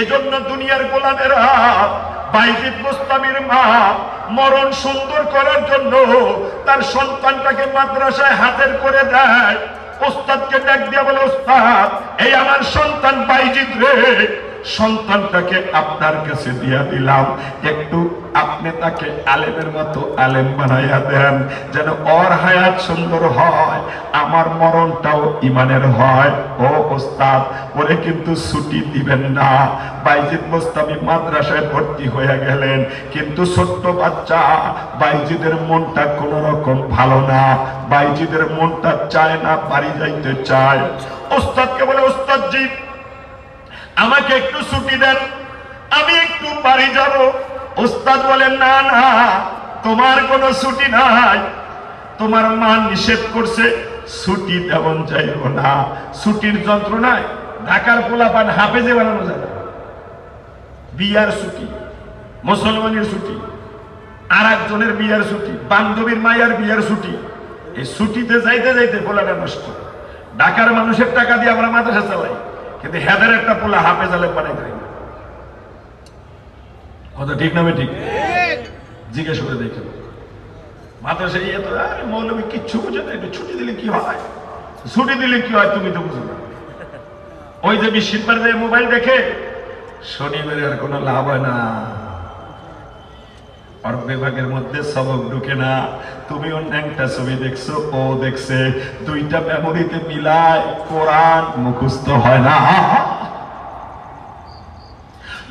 এজন্য দুনিয়ার গোলামেরা, বাইজিদ মুস্তামির মা মরণ সুন্দর করার জন্য তার সন্তানটাকে মাদ্রাসায় হাতের করে দেয়। ওস্তাদকে ডাক দিয়া বলে ওস্তাদ এই আমার সন্তান বাইজিদ রে। সন্তানটাকে আপনার কাছে দিয়া দিলাম। একটু আপনি তাকে আলেমের মতো আলেম বানাইয়া দেন, যেন ওর হায়াত সুন্দর হয়, আমার মরণটাও ইমানের হয়। ও ওস্তাদ, ওরে কিন্তু ছুটি দিবেন না। বাইজিদ মোস্তামি মাদ্রাসায় ভর্তি হয়ে গেলেন, কিন্তু ছোট্ট বাচ্চা, বাইজিদের মনটা কোন রকম ভালো না। বাইজিদের মনটা চায় না, বাড়ি যাইতে চায়। ওস্তাদকে বলে ওস্তাদ জি আমাকে একটু ছুটি দেন। আমি একটু বাড়ি যাব। ওস্তাদ বলেন, না না, তোমার কোনো ছুটি নাই। তোমার মা নিষেধ করছে, ছুটি তেমন যাইব না। ছুটির যন্ত্রণায় ঢাকার পোলাপান হাফেজে বানানো যায় না। বিয়ার ছুটি, মুসলমানের ছুটি আর একজনের বিয়ার ছুটি, বান্ধবীর মায়ের বিয়ার ছুটি। এই ছুটিতে যাইতে যাইতে পোলাটা নষ্ট। ঢাকার মানুষের টাকা দিয়ে আমরা মাদ্রাসা চালাই। কিন্তু হেদের একটা পোলা হাফে জালে বানাই দেয় কথা ঠিক নামে ঠিক? জিজ্ঞেস করে দেখেন। মাদ্রাসা ইয়ে তো আরে মৌলবী, কিচ্ছু বুঝে না, একটু ছুটি দিলে কি হয়? ছুটি দিলে কি হয় তুমি তো বুঝো না। ওই যে বিশ্বের মোবাইল দেখে শনিবারে আর কোনো লাভ হয় না। আর বিভাগের মধ্যে সবক ঢুকে না। তুমি অন্য একটা ছবি দেখছ, ও দেখছে। দুইটা মেমোরিতে মিলায় কোরআন মুখস্থ হয় না।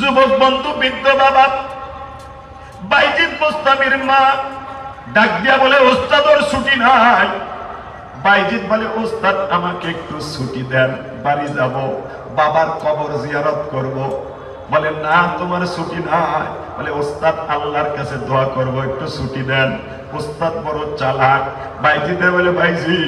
যুবক বন্ধু, বৃদ্ধ বাবা বাইজিৎ মোস্তামির মা, ডাক দিয়া বলে ওস্তাদর ছুটি নাই। বাইজিৎ বলে, ওস্তাদ, আমাকে একটু ছুটি দেন, বাড়ি যাব, বাবার কবর জিয়ারত করব। বলে না তোমার ছুটি নাই। বলে ওস্তাদ আল্লাহর কাছে দোয়া করব একটু ছুটি দেন। ওস্তাদ বড় চালাক। বাইজিতে বলে, বাইজি,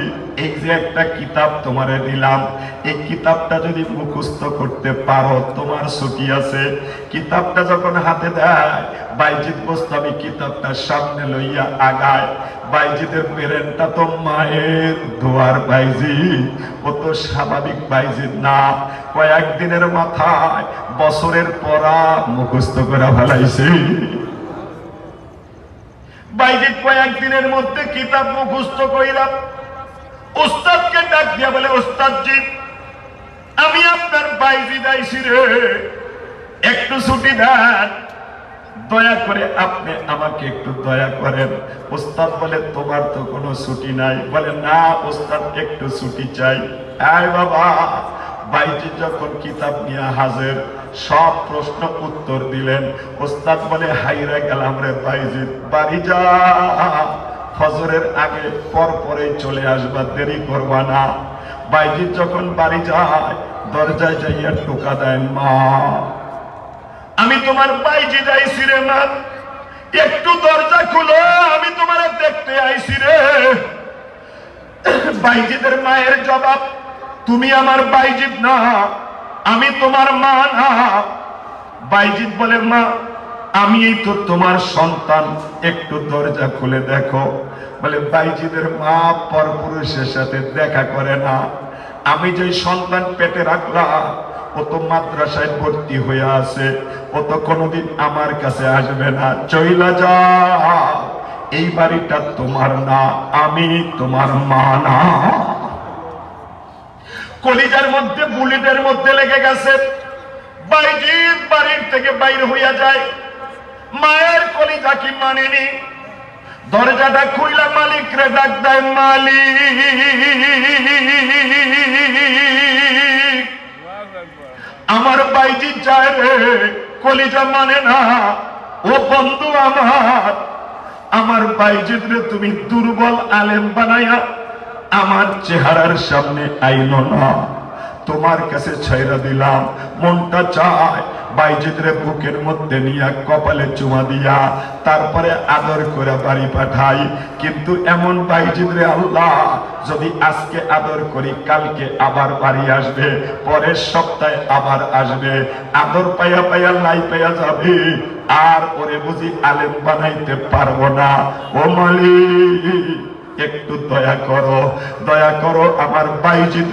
এই যে একটা কিতাব তোমারে দিলাম। এই কিতাবটা যদি মুখস্থ করতে পারো, তোমার ছুটি আছে। কিতাবটা যখন হাতে দেয় বাইজিৎ গোস্তামি কিতাবটা সামনে লইয়া আগায়। বাইজিদের পেরেন্টটা তো মায়ের দোয়ার বাইজি। ও তো স্বাভাবিক বাইজিদ না। কয়েকদিনের মাথায় বছরের পড়া মুখস্থ করে ফেলাইছে। বাইজিদ কয়েকদিনের মধ্যে কিতাব মুখস্থ কইলাম ওস্তাদকে ডাক দিয়া বলে ওস্তাদজি আমি আপনার বাইজিদ আইছি রে। একটু ছুটি দেন। দয়া করে আপনি আমাকে একটু দয়া করেন। ওস্তাদ বলে, তোমার তো কোনো ছুটি নাই। বলে, না ওস্তাদ একটু ছুটি চাই। আয় বাবা বাইজি যখন কিতাব নিয়ে হাজির, সব প্রশ্ন উত্তর দিলেন। ওস্তাদ বলে, হাইরা গেলাম রে বাইজি বাড়ি যা। ফজরের আগে পর পরে চলে আসবা, দেরি করবা না। বাইজি যখন বাড়ি যায়, দরজায় যাইয়া টোকা দেয় মা, আমি তোমার বাইজি যাইছি রে, মা। একটু দরজা খুলো, আমি তোমার দেখতে আইছি রে। বাইজিদের মায়ের জবাব তুমি আমার বাইজিদ না, আমি তোমার মা না। বাইজিদ বলে, মা, আমি এই তো তোমার সন্তান। একটু দরজা খুলে দেখো। বলে বাইজিদের মা পরপুরুষের সাথে দেখা করে না। আমি যে সন্তান পেটে রাখলাম, ও তো মাদ্রাসায় ভর্তি হয়ে আছে। ও তো কোনোদিন আমার কাছে আসবে না। চইলা যা এই বাড়িটা তোমার না, আমি তোমার মা না। কলিজার মধ্যে বুলেটের মধ্যে লেগে গেছে। বাইজির বাড়ির থেকে বাইরে হইয়া যায়। মায়ের কলিজা কি মানেনি? দরজাটা খুইলা মালিক রে ডাক দেয়, মালিক। আমার বাইজি চায় রে, কলিজা মানে না। ও বন্ধু আমার আমার বাইজিদ রে তুমি দুর্বল আলেম বানাইয়া আমার চেহারার সামনে আইল না। তোমার কাছে ছাইরা দিলাম। মনটা চায় বাইজিদরে বুকের মধ্যে নিয়া কপালে চুমা দিয়া, তারপরে আদর করে বাড়ি পাঠাই। কিন্তু এমন বাইজিদরে আল্লাহ, যদি আজকে আদর করি, কালকে আবার বাড়ি আসবে, পরের সপ্তাহে আবার আসবে। আদর পাইয়া পাইয়া লাই পাইয়া যাবে, আর ওরে বুঝি আলেম বানাইতে পারব না। ও মালিক একটু দয়া করো দয়া করো আমার বাইজিৎ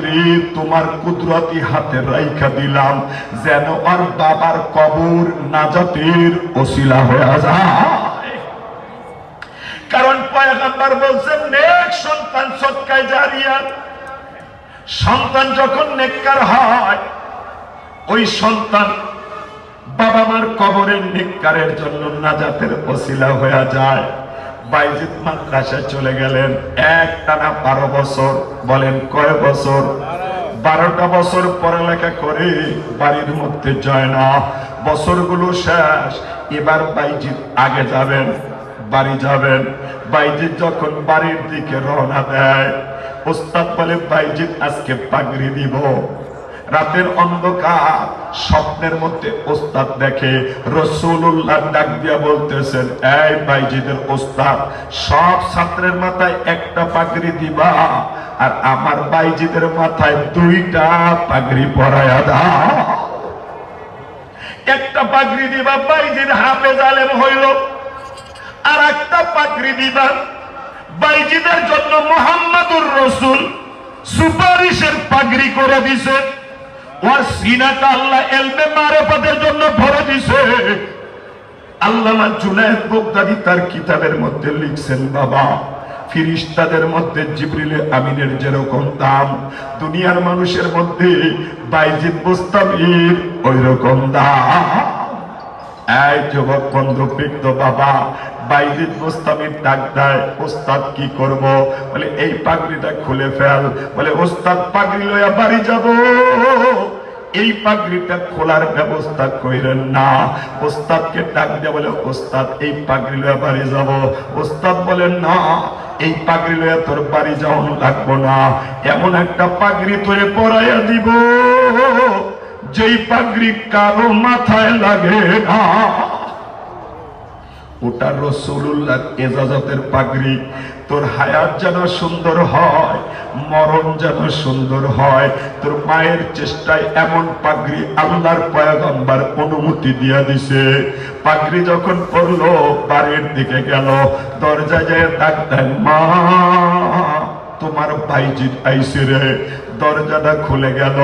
তোমার কুদরতি হাতে রাইখা দিলাম, যেন আর বাবার কবর নাজাতের ওসিলা হয়ে যায়। কারণ পয়গাম্বার বলছেন, নেক সন্তান সৎকায় জারিয়া, সন্তান যখন নেককার হয়, ওই সন্তান বাবা মার কবরের নিকারের জন্য নাজাতের ওসিলা হয়ে যায়। বাইজিৎ মাদ্রাসায় চলে গেলেন। এক টানা বারো বছর, বলেন কয় বছর? বারোটা বছর পড়ালেখা করে বাড়ির মধ্যে যায় না বছরগুলো শেষ, এবার বাইজিৎ আগে যাবেন, বাড়ি যাবেন। বাইজিৎ যখন বাড়ির দিকে রওনা দেয়, ওস্তাদ বলে বাইজিৎ আজকে পাগড়ি দিব। রাতের অন্ধকার, স্বপ্নের মধ্যে ওস্তাদ দেখে রসুল্লাহ ডাক দিয়া বলতেছেন, এই বাইজিদের ওস্তাদ, সব ছাত্রের মাথায় একটা পাগড়ি দিবা আর আমার বাইজিদের মাথায় দুইটা পাগড়ি পরায়া দাও। একটা পাগড়ি দিবা, বাইজির হাফে জালেম হইল। আর একটা পাগড়ি দিবা, বাইজিদের জন্য মোহাম্মদুর রসুল সুপারিশের পাগড়ি করে দিছে। আল্লামা কিতাবের মধ্যে লিখছেন, বাবা, ফিরিস্তাদের মধ্যে আমিনের যেরকম দাম, দুনিয়ার মানুষের মধ্যে বাইজিদ মুস্তাবির ওই রকম দাম। এই যুবক বন্ধু, বৃদ্ধ বাবা, বাইজিদ মুস্তামির ডাক দেয়, ওস্তাদ, কি করব? বলে, এই পাগড়িটা খুলে ফেল। বলে, ওস্তাদ, পাগড়ি বাড়ি যাব। এই পাগড়িটা খোলার ব্যবস্থা কইরেন না। ওস্তাদকে ডাক দিয়ে বলে, ওস্তাদ, এই পাগড়ি লইয়া বাড়ি যাব। ওস্তাদ বলেন, না, এই পাগড়ি লইয়া তোর বাড়ি যাওয়ান লাগবো না। এমন একটা পাগড়ি তোরে পরাইয়া দিব। যেই পাগড়ি কারও মাথায় লাগে না। ওটা রসুল্লাহ এজাজতের পাগড়ি। তোর হায়াত যেন সুন্দর হয়, মরণ যেন সুন্দর হয়, তোর মায়ের চেষ্টায় এমন পাগড়ি আল্লাহর পয়গম্বার অনুমতি দিয়া দিছে। পাগড়ি যখন পড়ল, বাড়ির দিকে গেল দরজা যায় ডাক মা, তোমার ভাইজিৎ আইসে রে দরজাটা খুলে গেল।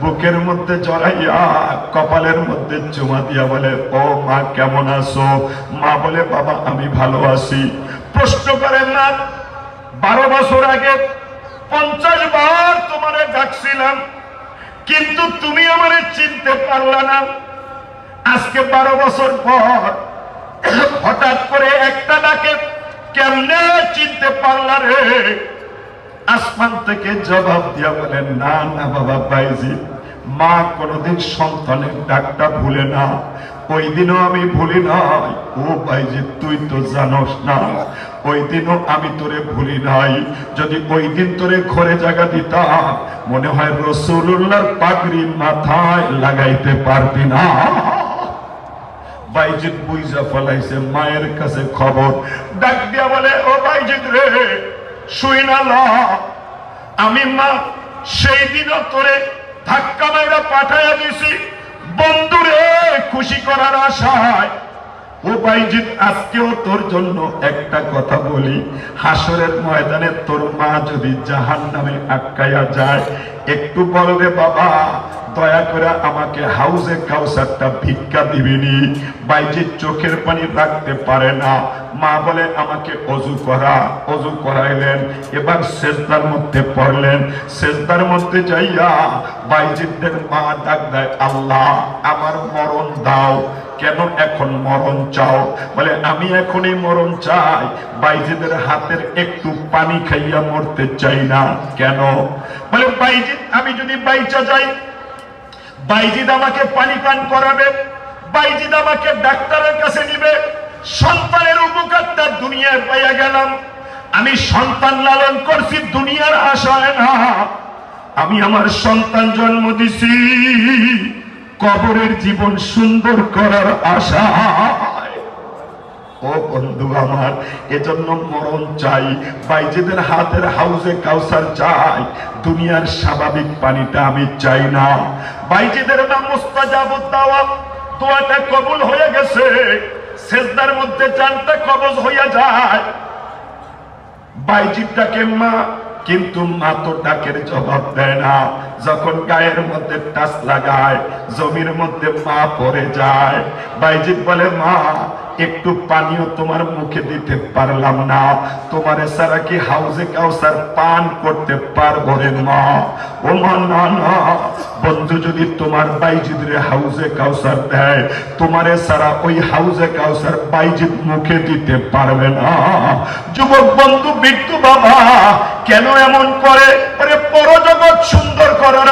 বুকের মধ্যে জড়াইয়া, কপালের মধ্যে চুমা দিয়া বলে, ও মা, কেমন আছো? মা বলে, বাবা, আমি ভালো আছি। প্রশ্ন করেন না বারো বছর আগে পঞ্চাশ বার তোমারে ডাকছিলাম, কিন্তু তুমি আমারে চিনতে পারলা না। আজকে বারো বছর পর হঠাৎ করে একটা ডাকে, কেমনে চিনতে পারলা রে? আসমান থেকে জবাব দিয়া বলেন, না না, বাবা বাইজি মা কোনোদিন সন্তানের ডাকটা ভুলে না। ওই দিনও আমি ভুলি নাই। ও বাইজি তুই তো জানোস না। ওই দিনও আমি তোরে ভুলি নাই। যদি ওই দিন তোরে ঘরে জায়গা দিতাম, মনে হয় রসুল্লাহর পাগড়ি মাথায় লাগাইতে পারবি না। বাইজিৎ বুইজা ফলাইছে মায়ের কাছে খবর। ডাক দিয়া বলে, ও বাইজিৎ রে শুই না ল আমি মা, সেই দিনও তোরে ধাক্কা মাইরা পাঠাইয়া দিছি। বন্ধুরে, খুশি করার আশায়। ও আজকেও তোর জন্য একটা কথা বলি। হাসরের ময়দানে তোর মা যদি জাহান নামে আটকাইয়া যায়, একটু বলবে, বাবা দয়া করে আমাকে হাউসে কাউসারটা ভিক্ষা দিবিনি। বাইজিৎ চোখের পানি রাখতে পারে না। মা বলে, আমাকে অজু করা। অজু করাইলেন। এবার সেজদার মধ্যে পড়লেন। সেজদার মধ্যে যাইয়া বাইজিৎদের মা ডাক দেয়, আল্লাহ, আমার মরণ দাও। কেন এখন মরণ চাও? বলে, আমি এখনই মরণ চাই। বাইজিদের হাতের একটু পানি খাইয়া মরতে চাই না। কেন? বলে, বাইজিদ, আমি যদি বাইচা যাই বাইজিদ আমাকে পানি পান করাবে, বাইজিদ আমাকে ডাক্তারের কাছে নিবে, সন্তানের উপকারটা দুনিয়ায় পাইয়া গেলাম। আমি সন্তান লালন করছি দুনিয়ার আশায় না আমি আমার সন্তান জন্ম দিছি কবরের জীবন সুন্দর করার আশা। ও বন্ধু আমার, এজন্য মরণ চাই, বাইজেদের হাতের হাউসে কাউসার চাই, দুনিয়ার স্বাভাবিক পানিটা আমি চাই না। বাইজেদের নাম মুস্তাজাবুদ দাওয়া দোয়াটা কবুল হয়ে গেছে, সেজদার মধ্যে জানটা কবজ হইয়া যায়। বাইজিৎ ডাকে মা, কিন্তু মা তো ডাকের জবাব দেয় না, যখন গায়ের মধ্যে টাচ লাগায়, জমির মধ্যে মা পড়ে যায়। বাইজিৎ বলে, মা একটু পানিও তোমার মুখে দিতে পারলাম না। তোমারে সারা কি হাউজে কাউসার পান করতে পারব রে মা? ও মা, না না। বন্ধু, যদি তোমার বাইজিদের হাউজে কাউসার দেয়, তোমারে সারা ওই হাউজে কাউসার বাইজিদ মুখে দিতে পারবে না। যুবক বন্ধু বিট্টু বাবা, কেন এমন করে? পরজগৎ সুন্দর করার